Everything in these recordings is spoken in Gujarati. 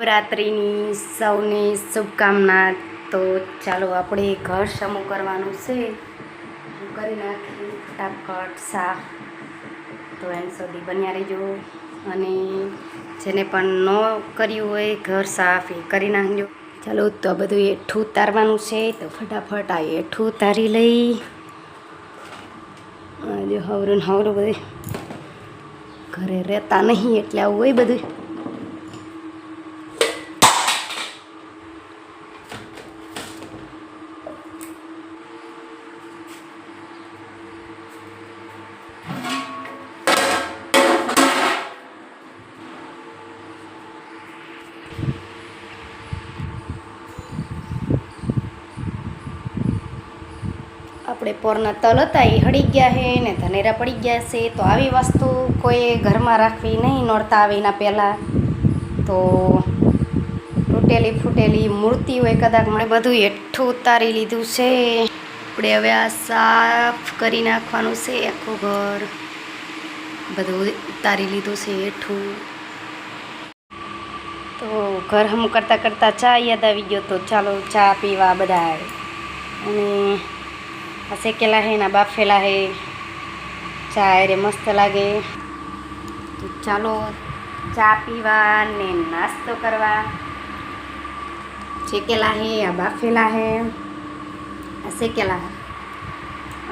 નવરાત્રિની સૌને શુભકામના તો ચાલો આપણે ઘર સમૂહ કરવાનું છે. હું કરી નાખી ફટાફટ સાફ તો એમ સુધી બન્યા રહેજો. અને જેને પણ ન કર્યું હોય ઘર સાફ એ કરી નાખજો. ચાલો તો બધું એઠું ઉતારવાનું છે. તો ફટાફટ આ એઠું ઉતારી લઈ. હવરું હવરું બધું ઘરે રહેતા નહીં એટલે આવું હોય બધું. આપણે પોરના તલ હતા એ હળી ગયા છે ને ધનેરા પડી ગયા છે. તો આવી વસ્તુ કોઈ ઘરમાં રાખવી નહીં, નોરતા આવે એના પહેલાં. તો તૂટેલી ફૂટેલી મૂર્તિ હોય કદાચ મને બધું એઠું ઉતારી લીધું છે. આપણે હવે આ સાફ કરી નાખવાનું છે, આખું ઘર. બધું ઉતારી લીધું છે એઠું તો ઘર હમ કરતાં કરતાં ચા યાદ આવી ગયો, તો ચાલો ચા પીવા બધા અને આ શેકેલા હે ના બાફેલા હે ચા રે મસ્ત લાગે ચાલો ચા પીવા ને નાસ્તો કરવા શેકેલા હે આ બાફેલા હે આ શેકેલા હે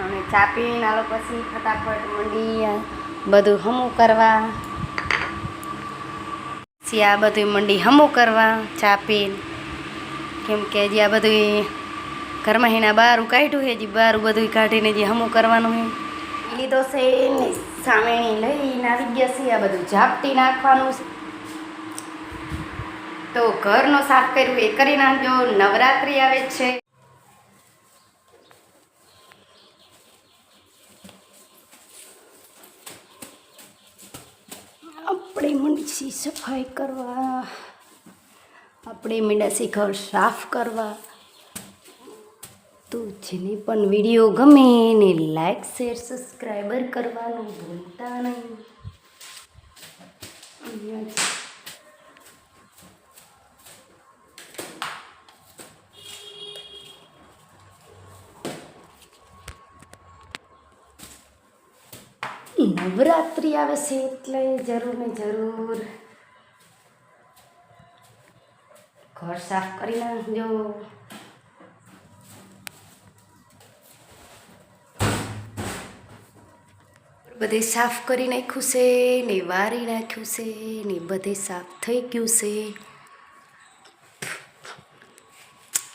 અને ચા પીને આલો પછી ફટાફટ મંડી બધું હમું કરવા પછી આ બધું મંડી હમું કરવા ચા પીને કેમ કે હજી આ બધું ઘરમાં એના બારું કાઢ્યું છે, હજી બારું બધું કાઢીને જે હમું કરવાનું છે. લીધો છે ને સામેણી લઈને આવી ગયા છે, આ બધું ઝાપટી નાખવાનું છે. તો ઘરનો સાફ કર્યું, એ કરી નાખજો, નવરાત્રિ આવે છે. આપણે મંડી સફાઈ કરવા, આપણે મીંડાસી ઘર સાફ કરવા. તો જેને પણ વીડિયો ગમે ને લાઈક શેર સબસ્ક્રાઈબર કરવાનું ભૂલતા નહીં. નવરાત્રિ આવે છે એટલે જરૂર ને જરૂર ઘર સાફ કરી નાખજો બધે સાફ કરી નાખ્યું છે, ને વારી નાખ્યું છે, ને બધે સાફ થઈ ગયું છે.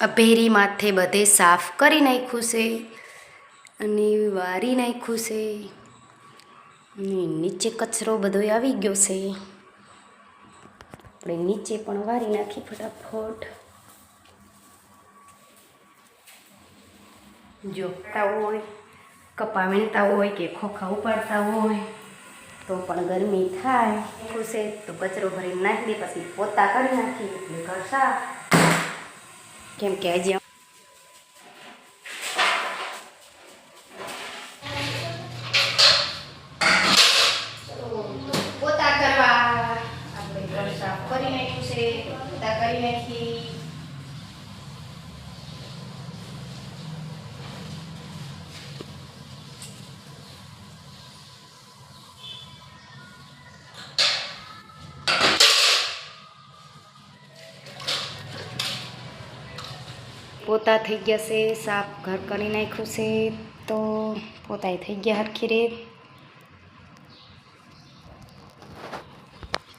અભેરી માથે બધે સાફ કરી નાખ્યું છે, અને વારી નાખ્યું છે અને નીચે કચરો બધો આવી ગયો છે. આપણે નીચે પણ વારી નાખી ફટાફટ. જોતા હોય. કપા વીણતા હોય કે ખોખા ઉપાડતા હોય, તો પણ ગરમી થાય. ખુશે તો કચરો ભરીને નાખી દે, પછી પોતા કરી નાખી, એટલે ઘર સાફ. કેમ કે હજી પોતા થઈ ગયા છે સાફ ઘર કરી નાખ્યું છે, તો પોતાય થઈ ગયા હરખી રેત.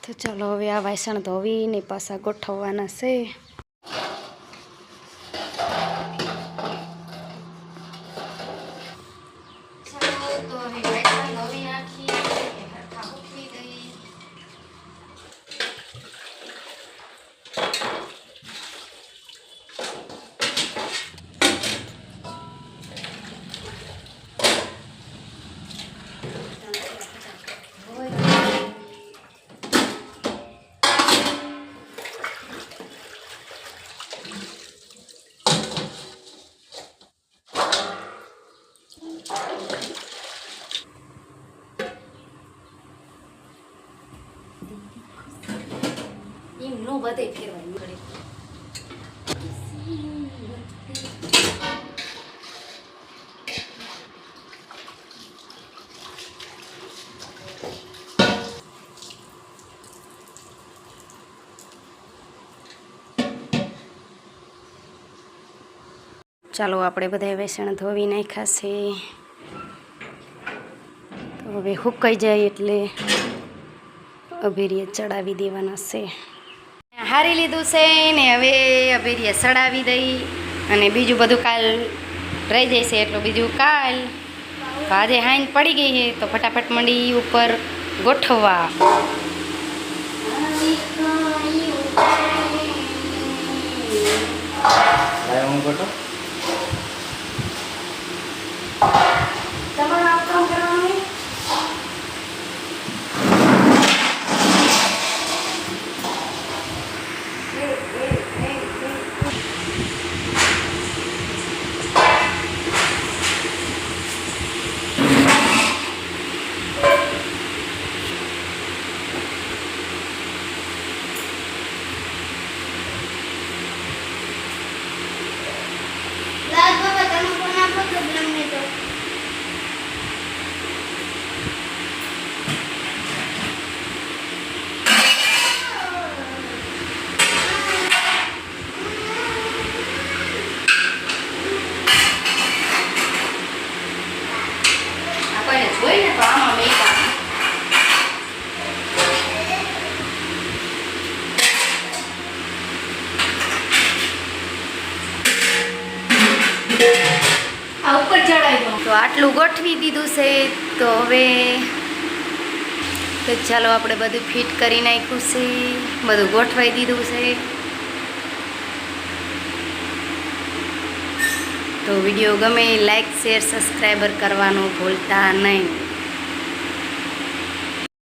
તો ચાલો હવે આ વાસણ ધોવીને પાછા ગોઠવવાના છે. બધે ફેરવાની ઘડી ચાલો, આપણે બધા વેસણ ધોવી નાખ્યા તો હવે હુકાઈ જાય એટલે અભેરીએ ચડાવી દેવાના છે. હારી લીધું છે ને હવે અભેરીએ સડાવી દઈ અને બીજું બધું કાલ રહી જશે એટલું બીજું કાલ તો આજે હાઈન પડી ગઈ છે, તો ફટાફટ મંડી ઉપર ગોઠવવા. લાય હું ગોઠો તમારે આ કામ કરવાનું લાલ બાબા તમે ફોન આપો તો બ્રહ્મને તો આપણને જોઈને તો આમાં મેકા આ ઉપર ચડાવી દો તો આટલું ગોઠવી દીધું છે, તો હવે તો ચાલો આપણે બધું ફિટ કરી નાખ્યું છે, બધું ગોઠવાઈ દીધું છે. તો વીડિયો ગમે, લાઈક, શેર, સબસ્ક્રાઈબર કરવાનું ભૂલતા નહીં.